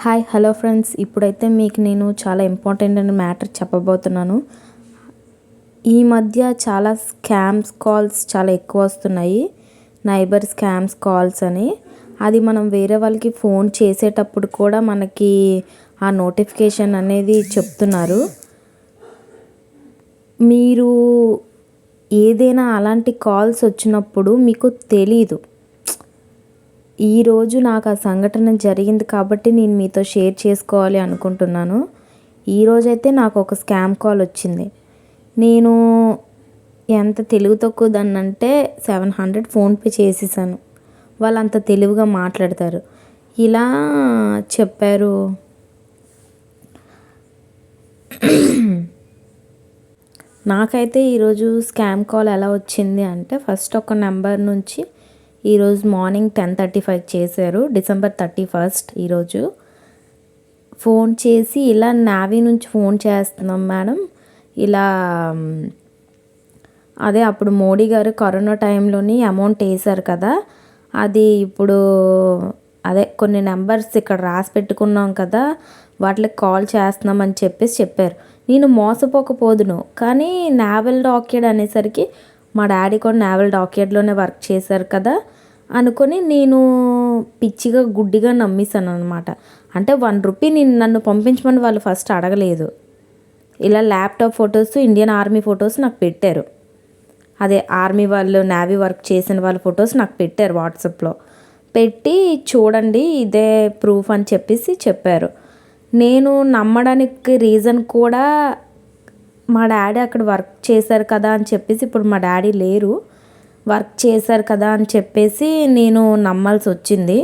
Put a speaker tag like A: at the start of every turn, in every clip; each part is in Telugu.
A: Hi hello friends. ఇప్పుడైతే మీకు నేను చాలా ఇంపార్టెంట్ అయిన మ్యాటర్ చెప్పబోతున్నాను. ఈ మధ్య చాలా స్కామ్స్ కాల్స్ చాలా ఎక్కువ వస్తున్నాయి. నైబర్ స్కామ్స్ కాల్స్ అని. అది మనం వేరే వాళ్ళకి ఫోన్ చేసేటప్పుడు కూడా మనకి ఆ నోటిఫికేషన్ అనేది చెప్తున్నారు. మీరు ఏదైనా అలాంటి కాల్స్ వచ్చినప్పుడు మీకు తెలీదు. ఈరోజు నాకు ఆ సంఘటన జరిగింది కాబట్టి నేను మీతో షేర్ చేసుకోవాలి అనుకుంటున్నాను. ఈరోజైతే నాకు ఒక స్కామ్ కాల్ వచ్చింది. నేను ఎంత తెలివి తక్కువ అంటే సెవెన్ హండ్రెడ్ ఫోన్పే చేసేసాను. వాళ్ళు అంత తెలివిగా మాట్లాడతారు. ఇలా చెప్పారు. నాకైతే ఈరోజు స్కామ్ కాల్ ఎలా వచ్చింది అంటే ఫస్ట్ ఒక నెంబర్ నుంచి ఈరోజు మార్నింగ్ టెన్ థర్టీ ఫైవ్ చేశారు. డిసెంబర్ థర్టీ ఫస్ట్ ఈరోజు ఫోన్ చేసి ఇలా నావీ నుంచి ఫోన్ చేస్తున్నాం మేడం. ఇలా అదే అప్పుడు మోడీ గారు కరోనా టైంలోని అమౌంట్ వేశారు కదా. అది ఇప్పుడు అదే కొన్ని నెంబర్స్ ఇక్కడ రాసి పెట్టుకున్నాం కదా. వాటికి కాల్ చేస్తున్నామని చెప్పేసి చెప్పారు. నేను మోసపోకపోదును. కానీ నావెల్ డాక్యుడ్ అనేసరికి మా డాడీ కూడా నావల్ డాక్యార్డ్లోనే వర్క్ చేశారు కదా అనుకొని నేను పిచ్చిగా గుడ్డిగా నమ్మేశాను అనమాట అంటే వన్ రూపీ నేను నన్ను పంపించమని వాళ్ళు ఫస్ట్ అడగలేదు. ఇలా laptop photos Indian army photos నాకు పెట్టారు. అదే ఆర్మీ వాళ్ళు నేవీ వర్క్ చేసిన వాళ్ళ ఫొటోస్ నాకు పెట్టారు వాట్సాప్లో. పెట్టి చూడండి ఇదే ప్రూఫ్ అని చెప్పేసి చెప్పారు. నేను నమ్మడానికి రీజన్ కూడా మా డాడీ అక్కడ వర్క్ చేశారు కదా అని చెప్పేసి ఇప్పుడు మా డాడీ లేరు. వర్క్ చేశారు కదా అని చెప్పేసి నేను నమ్మాల్సి వచ్చింది.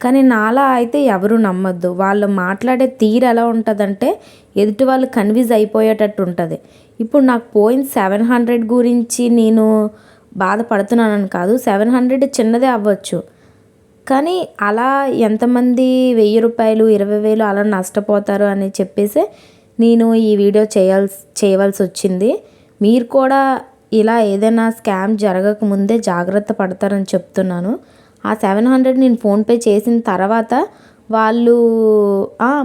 A: కానీ నాలా అయితే ఎవరు నమ్మద్దు. వాళ్ళు మాట్లాడే తీరు ఎలా ఉంటుందంటే ఎదుటి వాళ్ళు కన్విజ్ అయిపోయేటట్టు ఉంటుంది. ఇప్పుడు నాకు పోయిన సెవెన్ హండ్రెడ్ గురించి నేను బాధపడుతున్నానని కాదు సెవెన్ హండ్రెడ్ చిన్నదే అవ్వచ్చు. కానీ అలా ఎంతమంది వెయ్యి రూపాయలు ఇరవై వేలు అలా నష్టపోతారు అని చెప్పేసి నేను ఈ వీడియో చేయాల్సి చేయవలసి వచ్చింది. మీరు కూడా ఇలా ఏదైనా స్కామ్ జరగక ముందే జాగ్రత్త పడతారని చెప్తున్నాను. ఆ సెవెన్ హండ్రెడ్ నేను ఫోన్పే చేసిన తర్వాత వాళ్ళు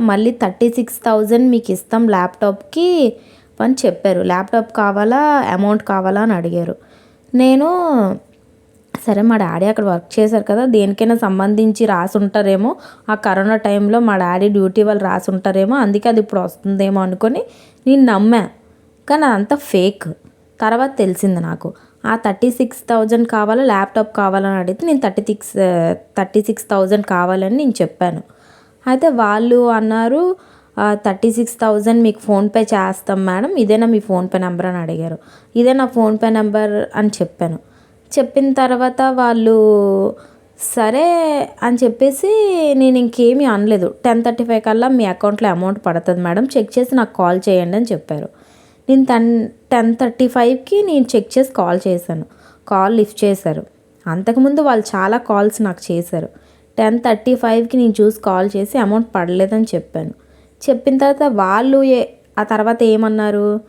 A: మళ్ళీ థర్టీ సిక్స్ థౌజండ్ మీకు ఇస్తాం ల్యాప్టాప్కి అని చెప్పారు. ల్యాప్టాప్ కావాలా అమౌంట్ కావాలా అని అడిగారు. నేను సరే మా డాడీ అక్కడ వర్క్ చేశారు కదా దేనికైనా సంబంధించి రాసి ఉంటారేమో ఆ కరోనా టైంలో మా డాడీ డ్యూటీ వాళ్ళు రాసి ఉంటారేమో అందుకే అది ఇప్పుడు వస్తుందేమో అనుకొని నేను నమ్మా. కానీ అదంతా ఫేక్. తర్వాత తెలిసింది నాకు. ఆ థర్టీ సిక్స్ థౌజండ్ కావాలా ల్యాప్టాప్ కావాలని అడిగితే నేను thirty six thirty six thousand కావాలని నేను చెప్పాను. అయితే వాళ్ళు అన్నారు థర్టీ సిక్స్ థౌజండ్ మీకు ఫోన్పే చేస్తాం మేడం ఇదేనా మీ ఫోన్పే నెంబర్ అని అడిగారు. ఇదే నా ఫోన్పే నెంబర్ అని చెప్పాను. చెప్పిన తర్వాత వాళ్ళు సరే అని చెప్పేసి నేను ఇంకేమీ అనలేదు. టెన్ థర్టీ ఫైవ్ కల్లా మీ అకౌంట్లో అమౌంట్ పడుతుంది మేడం చెక్ చేసి నాకు కాల్ చేయండి అని చెప్పారు. నేను టెన్ టెన్ థర్టీ ఫైవ్కి నేను చెక్ చేసి కాల్ చేశాను. కాల్ లిఫ్ట్ చేశారు. అంతకుముందు వాళ్ళు చాలా కాల్స్ నాకు చేశారు. టెన్ థర్టీ ఫైవ్కి నేను చూసి కాల్ చేసి అమౌంట్ పడలేదని చెప్పాను. చెప్పిన తర్వాత వాళ్ళు ఏ ఆ తర్వాత ఏమన్నారు?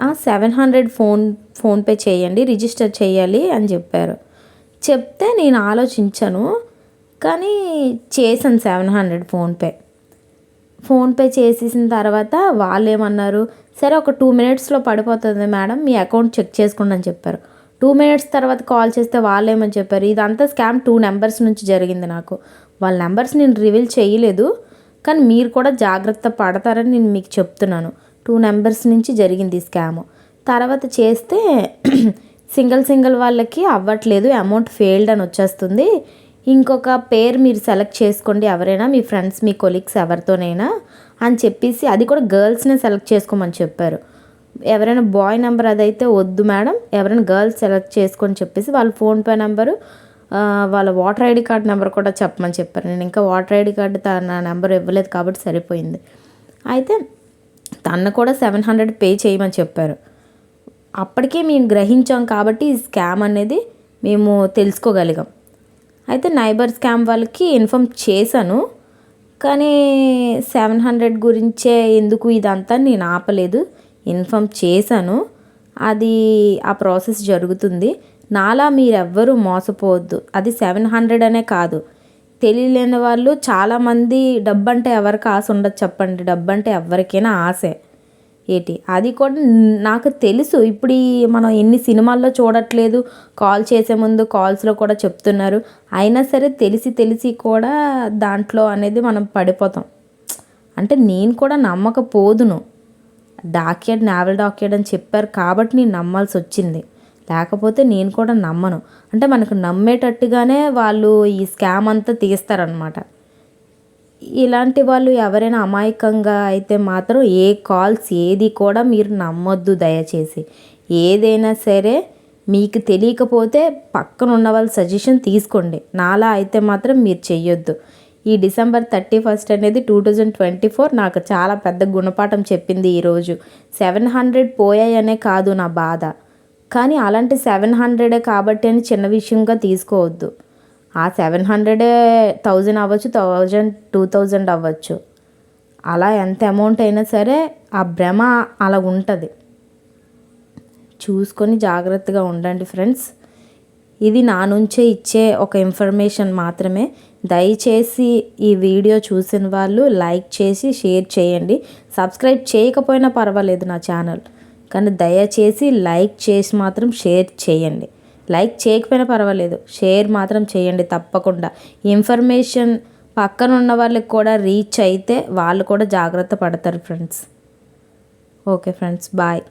A: సెవెన్ హండ్రెడ్ ఫోన్ ఫోన్పే చేయండి రిజిస్టర్ చేయాలి అని చెప్పారు. చెప్తే నేను ఆలోచించాను కానీ చేశాను సెవెన్ హండ్రెడ్ ఫోన్పే. ఫోన్పే చేసేసిన తర్వాత వాళ్ళు ఏమన్నారు సరే ఒక టూ మినిట్స్లో పడిపోతుంది మేడం మీ అకౌంట్ చెక్ చేసుకోండి అని చెప్పారు. టూ మినిట్స్ తర్వాత కాల్ చేస్తే వాళ్ళు ఏమని చెప్పారు ఇదంతా స్కామ్ టూ నెంబర్స్ నుంచి జరిగింది నాకు. వాళ్ళ నెంబర్స్ నేను రివీల్ చేయలేదు కానీ మీరు కూడా జాగ్రత్త పడతారని నేను మీకు చెప్తున్నాను. టూ నెంబర్స్ నుంచి జరిగింది స్కామ్. తర్వాత చేస్తే సింగిల్ సింగిల్ వాళ్ళకి అవ్వట్లేదు అమౌంట్ ఫెయిల్డ్ అని వచ్చేస్తుంది. ఇంకొక పేరు మీరు సెలెక్ట్ చేసుకోండి ఎవరైనా మీ ఫ్రెండ్స్ మీ కొలీగ్స్ ఎవరితోనైనా అని చెప్పేసి అది కూడా గర్ల్స్నే సెలెక్ట్ చేసుకోమని చెప్పారు. ఎవరైనా బాయ్ నెంబర్ అదైతే వద్దు మేడం ఎవరైనా గర్ల్స్ సెలెక్ట్ చేసుకొని చెప్పేసి వాళ్ళ ఫోన్పే నెంబరు వాళ్ళ వాటర్ ఐడి కార్డ్ నెంబర్ కూడా చెప్పమని చెప్పారు. నేను ఇంకా వాటర్ ఐడి కార్డు నా నెంబర్ ఇవ్వలేదు కాబట్టి సరిపోయింది. అయితే అన్న కూడా సెవెన్ హండ్రెడ్ పే చేయమని చెప్పారు. అప్పటికే మేము గ్రహించాం కాబట్టి ఈ స్కామ్ అనేది మేము తెలుసుకోగలిగాం. అయితే నైబర్ స్కామ్ వాళ్ళకి ఇన్ఫామ్ చేశాను. కానీ సెవెన్ హండ్రెడ్ గురించే ఎందుకు ఇదంతా నేను ఆపలేదు. ఇన్ఫామ్ చేశాను. అది ఆ ప్రాసెస్ జరుగుతుంది. నాలా మీరెవ్వరూ మోసపోవద్దు. అది సెవెన్ హండ్రెడ్ అనే కాదు. తెలియలేని వాళ్ళు చాలామంది డబ్బు అంటే ఎవరికి ఆశ ఉండదు చెప్పండి. డబ్బు అంటే ఎవరికైనా ఆశే. ఏటి? అది కూడా నాకు తెలుసు. ఇప్పుడు మనం ఎన్ని సినిమాల్లో చూడట్లేదు. కాల్ చేసే ముందు కాల్స్లో కూడా చెప్తున్నారు. అయినా సరే తెలిసి తెలిసి కూడా దాంట్లో అనేది మనం పడిపోతాం. అంటే నేను కూడా నమ్మకపోదును. డాక్యార్డ్ నావల్ డాక్యుడ్ అని చెప్పారు కాబట్టి నేను నమ్మాల్సి వచ్చింది. లేకపోతే నేను కూడా నమ్మను. అంటే మనకు నమ్మేటట్టుగానే వాళ్ళు ఈ స్కామ్ అంతా తీస్తారనమాట ఇలాంటి వాళ్ళు ఎవరైనా అమాయకంగా అయితే మాత్రం ఏ కాల్స్ ఏది కూడా మీరు నమ్మొద్దు దయచేసి. ఏదైనా సరే మీకు తెలియకపోతే పక్కన ఉన్న వాళ్ళ సజెషన్ తీసుకోండి. నాలా అయితే మాత్రం మీరు చెయ్యొద్దు. ఈ డిసెంబర్ థర్టీ ఫస్ట్ అనేది టూ థౌజండ్ ట్వంటీ ఫోర్ నాకు చాలా పెద్ద గుణపాఠం చెప్పింది ఈరోజు. సెవెన్ హండ్రెడ్ పోయాయనే కాదు నా బాధ. కానీ అలాంటి సెవెన్ హండ్రెడే కాబట్టి అని చిన్న విషయంగా తీసుకోవద్దు. ఆ సెవెన్ హండ్రెడే థౌజండ్ అవ్వచ్చు థౌజండ్ టూ థౌజండ్ అవ్వచ్చు. అలా ఎంత అమౌంట్ అయినా సరే ఆ భ్రమ అలా ఉంటుంది. చూసుకొని జాగ్రత్తగా ఉండండి ఫ్రెండ్స్. ఇది నా నుంచే ఇచ్చే ఒక ఇన్ఫర్మేషన్ మాత్రమే. దయచేసి ఈ వీడియో చూసిన వాళ్ళు లైక్ చేసి షేర్ చేయండి. సబ్స్క్రైబ్ చేయకపోయినా పర్వాలేదు నా ఛానల్. కానీ దయచేసి లైక్ చేసి మాత్రం షేర్ చేయండి. లైక్ చేయకపోయినా పర్వాలేదు. షేర్ మాత్రం చేయండి తప్పకుండా. ఇన్ఫర్మేషన్ పక్కన ఉన్న వాళ్ళకి కూడా రీచ్ అయితే వాళ్ళు కూడా జాగ్రత్త పడతారు ఫ్రెండ్స్. Okay friends bye.